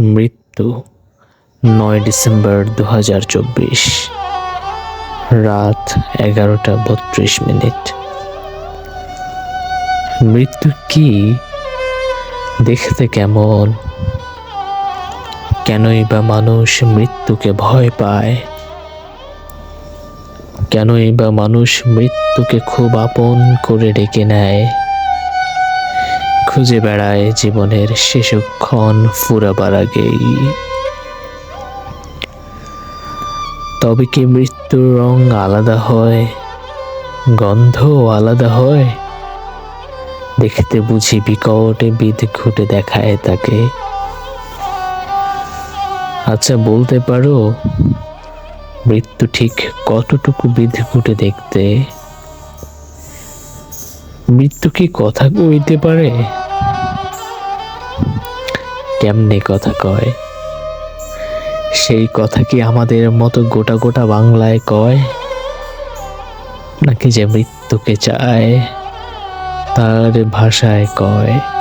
মৃত্যু, নয় ডিসেম্বর দু হাজার চব্বিশ, রাত এগারোটা বত্রিশ মিনিট। মৃত্যু কি? দেখতে কেমন? কেনই বা মানুষ মৃত্যুকে ভয় পায়? কেনই বা মানুষ মৃত্যুকে খুব আপন করে ডেকে নেয়? খুঁজে বেড়ায় জীবনের শেষক্ষণ ফুরাবার আগেই। তবে কি মৃত্যুর রং আলাদা হয়? গন্ধও আলাদা হয়? দেখতে বুঝি বিকটে বিদ ঘুটে দেখায় তাকে। আচ্ছা বলতে পারো, মৃত্যু ঠিক কতটুকু বিদ ঘুটে দেখতে? মৃত্যু কি কথা কইতে পারে? কেমনে কথা কয়? সেই কথা কি আমাদের মতো গোটা গোটা বাংলায় কয়? নাকি যে মৃত্যুকে চায়, তার ভাষায় কয়?